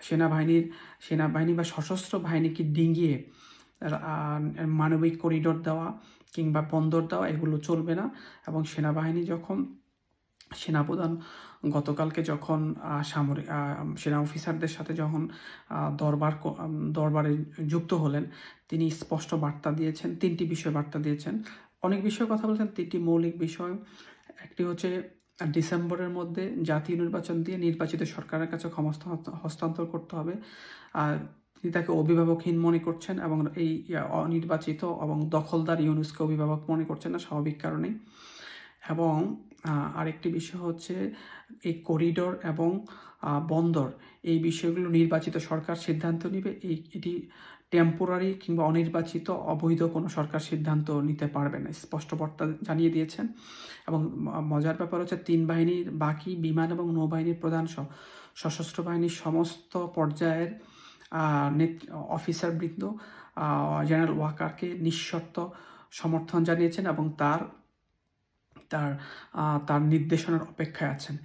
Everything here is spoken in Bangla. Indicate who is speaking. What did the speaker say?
Speaker 1: সেনাবাহিনীর সেনাবাহিনী বা সশস্ত্র বাহিনীকে ডিঙ্গিয়ে আহ, মানবিক করিডোর দেওয়া কিংবা বন্দর দেওয়া এগুলো চলবে না। এবং সেনাবাহিনী যখন সেনাপ্রধান গতকালকে যখন সামরিক সেনা অফিসারদের সাথে যখন দরবার দরবারে যুক্ত হলেন তিনি স্পষ্ট বার্তা দিয়েছেন তিনটি বিষয় বার্তা দিয়েছেন। অনেক বিষয়ে কথা বলেছেন তিনটি মৌলিক বিষয়। একটি হচ্ছে ডিসেম্বরের মধ্যে জাতীয় নির্বাচন দিয়ে নির্বাচিত সরকারের কাছে ক্ষমতা হস্তান্তর করতে হবে। আর তিনি তাকে অভিভাবকহীন মনে করছেন এবং এই অনির্বাচিত এবং দখলদার ইউনুসকে অভিভাবক মনে করছেন না, স্বাভাবিক কারণেই। এবং আরেকটি বিষয় হচ্ছে এই করিডোর এবং বন্দর। এই বিষয়গুলো নির্বাচিত সরকার সিদ্ধান্ত নেবে। এই, এটি টেম্পোরারি কিংবা অনির্বাচিত অবৈধ কোনো সরকার সিদ্ধান্ত নিতে পারবে না, স্পষ্ট বার্তা জানিয়ে দিয়েছেন। এবং মজার ব্যাপার হচ্ছে তিন বাহিনীর বাকি বিমান এবং নৌবাহিনীর প্রধান সহ সশস্ত্র বাহিনীর সমস্ত পর্যায়ের অফিসারবৃন্দ জেনারেল ওয়াকারকে নিঃশর্ত সমর্থন জানিয়েছেন এবং তার তার তার নির্দেশনার অপেক্ষায় আছেন।